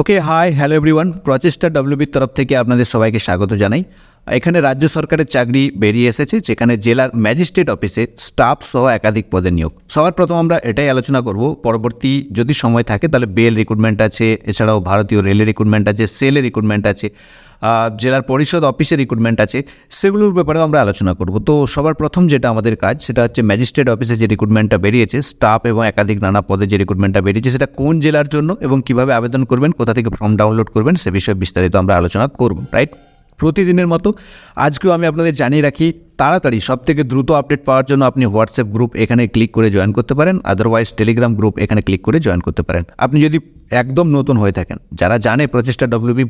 ওকে hi hello everyone প্রচেষ্টা ডব্লিউবির তরফ থেকে আপনাদের সবাইকে স্বাগত জানাই। এখানে রাজ্য সরকারের চাকরি বেরিয়ে এসেছে, যেখানে জেলার ম্যাজিস্ট্রেট অফিসে স্টাফ সহ একাধিক পদে নিয়োগ। সবার প্রথম আমরা এটাই আলোচনা করব, পরবর্তী যদি সময় থাকে তাহলে বেল রিক্রুটমেন্ট আছে, এছাড়াও ভারতীয় রেলের রিক্রুটমেন্ট আছে সেলের রিক্রুটমেন্ট আছে। জেলার পরিষদ অফিসের রিক্রুটমেন্ট আছে, সেগুলোর ব্যাপারেও আমরা আলোচনা করব। তো সবার প্রথম যেটা আমাদের কাজ, সেটা হচ্ছে ম্যাজিস্ট্রেট অফিসে যে রিক্রুটমেন্টটা বেরিয়েছে স্টাফ এবং একাধিক নানা পদে যে রিক্রুটমেন্টটা বেরিয়েছে, সেটা কোন জেলার জন্য এবং কীভাবে আবেদন করবেন, কোথা থেকে ফর্ম ডাউনলোড করবেন, সে বিষয়ে বিস্তারিত আমরা আলোচনা করব রাইট প্রতিদিনের মতো আজকেও আমি আপনাদের জানিয়ে রাখি তাড়াতাড়ি সব থেকে দ্রুত আপডেট পাওয়ার জন্য আপনি হোয়াটসঅ্যাপ গ্রুপ এখানে ক্লিক করে জয়েন করতে পারেন আদারওয়াইজ টেলিগ্রাম গ্রুপ এখানে ক্লিক করে জয়েন করতে পারেন। আপনি যদি একদম নতুন হয়ে থাকেন, যারা জানে প্রচেষ্টা ডব্লিউবি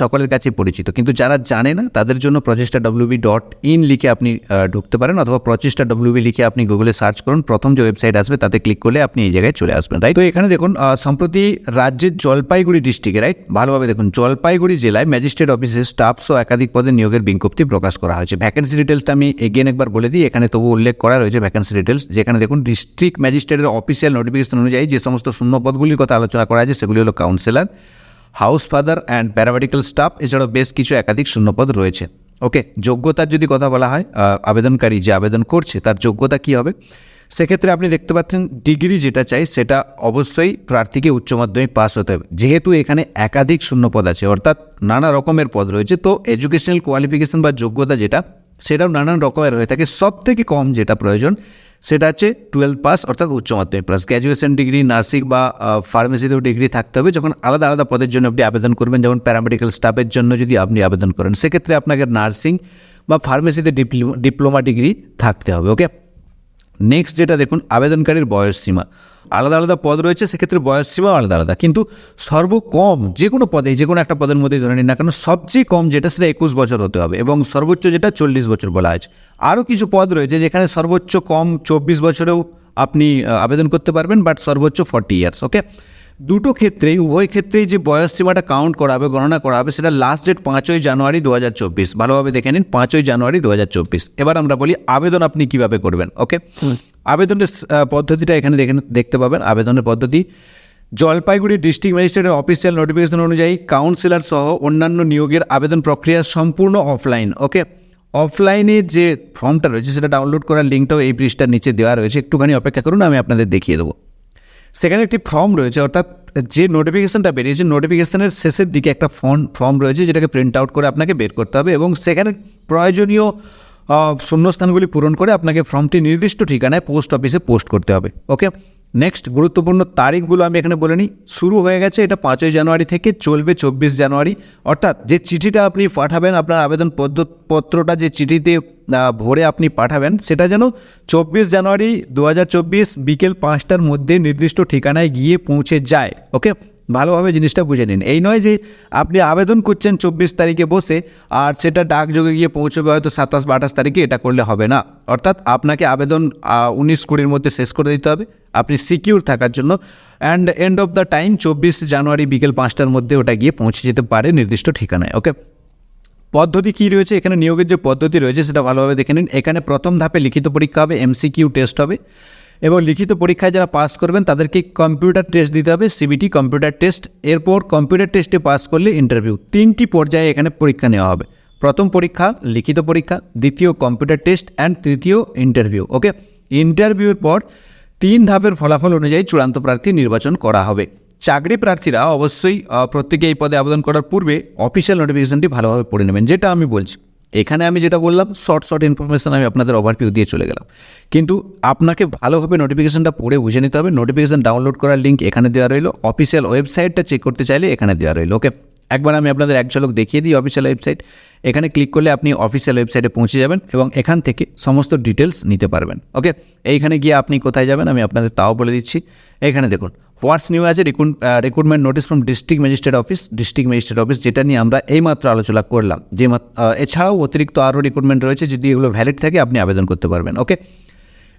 সকলের কাছে পরিচিত, কিন্তু যারা জানে না, তাদের জন্য প্রচেষ্টা ডব্লিউবি ডট ইন লিখে আপনি ঢুকতে পারেন, অথবা প্রচেষ্টা ডব্লিউবি লিখে আপনি গুগলে সার্চ করুন, প্রথম যে ওয়েবসাইট আসবে তাতে ক্লিক করলে আপনি এই জায়গায় চলে আসবেন রাইট তো এখানে দেখুন সম্প্রতি রাজ্যের জলপাইগুড়ি ডিস্ট্রিক্টে রাইট ভালোভাবে দেখুন, জলপাইগুড়ি জেলায় ম্যাজিস্ট্রেট অফিসে স্টাফ সহ একাধিক পদে নিয়োগের বিজ্ঞপ্তি প্রকাশ করা হয়েছে। ভ্যাকেন্সি ডিটেলসটা আমি এগেন একবার বলে দিই, এখানে তবু উল্লেখ করা রয়েছে ভ্যাকেন্সি ডিটেলস যেখানে দেখুন ডিস্ট্রিক্ট ম্যাজিস্ট্রেটের অফিসিয়াল নোটিফিকেশন অনুযায়ী যে সমস্ত শূন্য পদগুলির কথা আলোচনা করা আছে, সেগুলি হলো counsellor house father and paramedical staff এছাড়াও বেশ কিছু একাধিক শূন্যপদ রয়েছে। ওকে যোগ্যতার যদি কথা বলা হয় আবেদনকারী যে আবেদন করছে, তার যোগ্যতা কী হবে? সেক্ষেত্রে আপনি দেখতে পাচ্ছেন ডিগ্রি যেটা চাই, সেটা অবশ্যই প্রার্থীকে উচ্চ মাধ্যমিক পাস হতে হবে। যেহেতু এখানে একাধিক শূন্যপদ আছে, অর্থাৎ নানা রকমের পদ রয়েছে, তো এডুকেশনাল কোয়ালিফিকেশন বা যোগ্যতা যেটা সেটাও নানান রকমের হয়ে থাকে। সব থেকে কম যেটা প্রয়োজন, সেটা হচ্ছে টুয়েলভ পাস অর্থাৎ উচ্চ মাধ্যমিক প্লাস গ্র্যাজুয়েশন ডিগ্রি নার্সিং বা ফার্মেসিতেও ডিগ্রি থাকতে হবে। যখন আলাদা আলাদা পদের জন্য আপনি আবেদন করবেন, যেমন প্যারামেডিক্যাল স্টাফের জন্য যদি আপনি আবেদন করেন, সেক্ষেত্রে আপনাকে নার্সিং বা ফার্মেসিতে ডিপ্লোমা ডিগ্রি থাকতে হবে ওকে নেক্সট যেটা দেখুন, আবেদনকারীর বয়স সীমা। আলাদা আলাদা পদ রয়েছে, সেক্ষেত্রে বয়স সীমাও আলাদা আলাদা। কিন্তু সর্বকম যে কোনো পদে, যে কোনো একটা পদের মধ্যেই ধরে নিন না কেন, সবচেয়ে কম যেটা সেটা একুশ বছর হতে হবে এবং সর্বোচ্চ যেটা চল্লিশ বছর বলা আছে আরও কিছু পদ রয়েছে যেখানে সর্বোচ্চ কম চব্বিশ বছরেও আপনি আবেদন করতে পারবেন, বাট সর্বোচ্চ ফর্টি ইয়ার্স, ওকে? দুটো ক্ষেত্রেই উভয় ক্ষেত্রেই যে বয়স সীমাটা কাউন্ট করা হবে গণনা করা হবে সেটা লাস্ট ডেট পাঁচই জানুয়ারি দু হাজার চব্বিশ। ভালোভাবে দেখে নিন পাঁচই জানুয়ারি দু হাজার চব্বিশ। এবার আমরা বলি আবেদন আপনি কীভাবে করবেন ওকে আবেদনের পদ্ধতিটা এখানে দেখে দেখতে পাবেন আবেদনের পদ্ধতি। জলপাইগুড়ি ডিস্ট্রিক্ট ম্যাজিস্ট্রেটের অফিসিয়াল নোটিফিকেশন অনুযায়ী কাউন্সিলর সহ অন্যান্য নিয়োগের আবেদন প্রক্রিয়া সম্পূর্ণ অফলাইন ওকে অফলাইনে যে ফর্মটা রয়েছে সেটা ডাউনলোড করার লিঙ্কটাও এই পৃষ্ঠার নিচে দেওয়া রয়েছে। একটুখানি অপেক্ষা করুন আমি আপনাদের দেখিয়ে দেবো। সেখানে একটি ফর্ম রয়েছে, অর্থাৎ যে নোটিফিকেশানটা বেরিয়েছে নোটিফিকেশানের শেষের দিকে একটা ফর্ম ফর্ম রয়েছে, যেটাকে প্রিন্ট আউট করে আপনাকে বের করতে হবে এবং সেখানে প্রয়োজনীয় শূন্যস্থানগুলি পূরণ করে আপনাকে ফর্মটি নির্দিষ্ট ঠিকানায় পোস্ট অফিসে পোস্ট করতে হবে ওকে নেক্সট গুরুত্বপূর্ণ তারিখগুলো আমি এখানে বলে নিই। শুরু হয়ে গেছে এটা পাঁচই জানুয়ারি থেকে চলবে চব্বিশ জানুয়ারি। অর্থাৎ যে চিঠিটা আপনি পাঠাবেন, আপনার আবেদন পত্রটা যে চিঠিতে ভরে আপনি পাঠাবেন, সেটা যেন চব্বিশ জানুয়ারি দু হাজার চব্বিশ বিকেল পাঁচটার মধ্যে নির্দিষ্ট ঠিকানায় গিয়ে পৌঁছে যায় ওকে ভালোভাবে জিনিসটা বুঝে নিন। এই নয় যে আপনি আবেদন করছেন চব্বিশ তারিখে বসে, আর সেটা ডাকযোগে গিয়ে পৌঁছবে হয়তো সাতাশ বা আঠাশ তারিখে, এটা করলে হবে না। অর্থাৎ আপনাকে আবেদন উনিশ কুড়ির মধ্যে শেষ করে দিতে হবে। আপনি সিকিউর থাকার জন্য and end of the time চব্বিশ জানুয়ারি বিকেল পাঁচটার মধ্যে ওটা গিয়ে পৌঁছে যেতে পারে নির্দিষ্ট ঠিকানায় ওকে পদ্ধতি কী রয়েছে? এখানে নিয়োগের যে পদ্ধতি রয়েছে, সেটা ভালোভাবে দেখে নিন। এখানে প্রথম ধাপে লিখিত পরীক্ষা হবে এমসিকিউ টেস্ট হবে। এবং লিখিত পরীক্ষায় যারা পাস করবেন, তাদেরকে কম্পিউটার টেস্ট দিতে হবে, সিবিটি কম্পিউটার টেস্ট। এরপর কম্পিউটার টেস্টে পাস করলে ইন্টারভিউ। তিনটি পর্যায়ে এখানে পরীক্ষা নেওয়া হবে। প্রথম পরীক্ষা, লিখিত পরীক্ষা, দ্বিতীয় কম্পিউটার টেস্ট অ্যান্ড তৃতীয় ইন্টারভিউ ওকে ইন্টারভিউর পর তিন ধাপের ফলাফল অনুযায়ী চূড়ান্ত প্রার্থী নির্বাচন করা হবে। চাকরি প্রার্থীরা অবশ্যই প্রত্যেকে এই পদে আবেদন করার পূর্বে অফিসিয়াল নোটিফিকেশনটি ভালোভাবে পড়ে নেবেন, যেটা আমি বলছি। এখানে আমি যেটা বললাম শর্ট শর্ট ইনফরমেশান আমি আপনাদের ওভারভিউ দিয়ে চলে গেলাম। কিন্তু আপনাকে ভালোভাবে নোটিফিকেশনটা পড়ে বুঝে নিতে হবে। নোটিফিকেশান ডাউনলোড করার লিঙ্ক এখানে দেওয়া রইল। অফিসিয়াল ওয়েবসাইটটা চেক করতে চাইলে এখানে দেওয়া রইল ওকে একবার আমি আপনাদের এক ঝলক দেখিয়ে দিই অফিসিয়াল ওয়েবসাইট এখানে ক্লিক করলে আপনি অফিসিয়াল ওয়েবসাইটে পৌঁছে যাবেন এবং এখান থেকে সমস্ত ডিটেলস নিতে পারবেন ওকে এইখানে গিয়ে আপনি কোথায় যাবেন আমি আপনাদের তাও বলে দিচ্ছি। এখানে দেখুন হোয়াটস নিউ আছে recruitment notice from district magistrate office district magistrate office যেটা নিয়ে আমরা এইমাত্র আলোচনা করলাম। যে এছাড়াও অতিরিক্ত আরও রিক্রুটমেন্ট রয়েছে, যদি এগুলো ভ্যালিড থাকে, আপনি আবেদন করতে পারবেন ওকে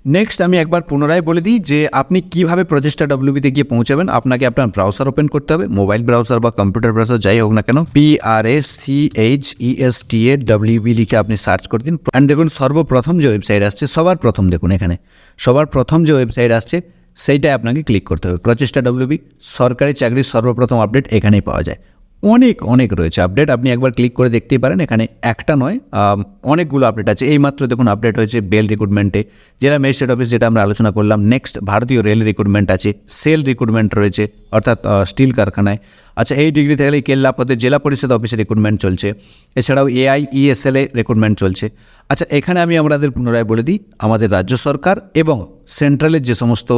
নেক্সট আমি একবার পুনরায় বলে দিই যে আপনি কীভাবে প্রচেষ্টা ডব্লিউবিতে গিয়ে পৌঁছাবেন। আপনাকে আপনার ব্রাউজার ওপেন করতে হবে মোবাইল ব্রাউজার বা কম্পিউটার ব্রাউজার যাই হোক না কেন P R A C H E S T A WB লিখে আপনি সার্চ করে দিন। অ্যান্ড দেখুন, সর্বপ্রথম যে ওয়েবসাইট আসছে, সবার প্রথম দেখুন এখানে। সবার প্রথম যে ওয়েবসাইট আসছে সেইটাই আপনাকে ক্লিক করতে হবে। প্রচেষ্টা ডব্লিউবি সরকারি চাকরির সর্বপ্রথম আপডেট এখানেই পাওয়া যায়। অনেক অনেক রয়েছে আপডেট আপনি একবার ক্লিক করে দেখতেই পারেন, এখানে একটা নয় অনেকগুলো আপডেট আছে। এইমাত্র দেখুন আপডেট হয়েছে বেল রিক্রুটমেন্টে জেলা ম্যাজিস্ট্রেট অফিস যেটা আমরা আলোচনা করলাম নেক্সট ভারতীয় রেল রিক্রুটমেন্ট আছে সেল রিক্রুটমেন্ট রয়েছে, অর্থাৎ স্টিল কারখানায়। আচ্ছা এই ডিগ্রি থেকে কেল্লা পদে জেলা পরিষদ অফিসে রিক্রুটমেন্ট চলছে। এছাড়াও এআই ইএসএল এ রিক্রুটমেন্ট চলছে। আচ্ছা এখানে আমি আমাদের পুনরায় বলে দিই, আমাদের রাজ্য সরকার এবং সেন্ট্রালের যে সমস্ত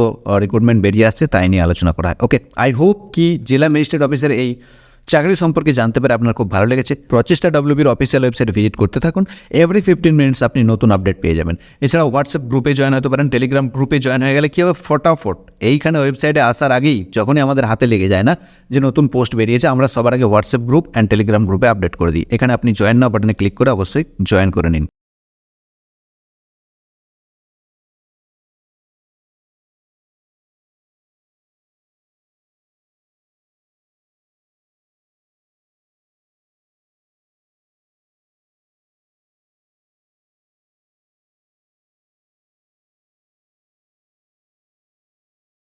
রিক্রুটমেন্ট বেরিয়ে আসছে তাই নিয়ে আলোচনা করা হয়। ওকে আই হোপ কি জেলা ম্যাজিস্ট্রেট অফিসের এই চাকরি সম্পর্কে জানতে পারে আপনার খুব ভালো লেগেছে, প্রচেষ্টা ডব্লিউবির অফিসিয়াল ওয়েবসাইট ভিজিট করতে থাকুন। এভরি ফিফটিন মিনিটস আপনি নতুন আপডেট পেয়ে যাবেন। এছাড়াও হোয়াটসঅ্যাপ গ্রুপে জয়েন হতে পারেন টেলিগ্রাম গ্রুপে জয়েন হয়ে গেলে কী হবে? ফটাফট। এইখানে ওয়েবসাইটে আসার আগেই যখনই আমাদের হাতে লেগে যায় না যে নতুন পোস্ট বেরিয়েছে, আমরা সবার আগে হোয়াটসঅ্যাপ গ্রুপ অ্যান্ড টেলিগ্রাম গ্রুপে আপডেট করে দিই। এখানে আপনি জয়েন না বাটনে ক্লিক করে অবশ্যই জয়েন করে নিন।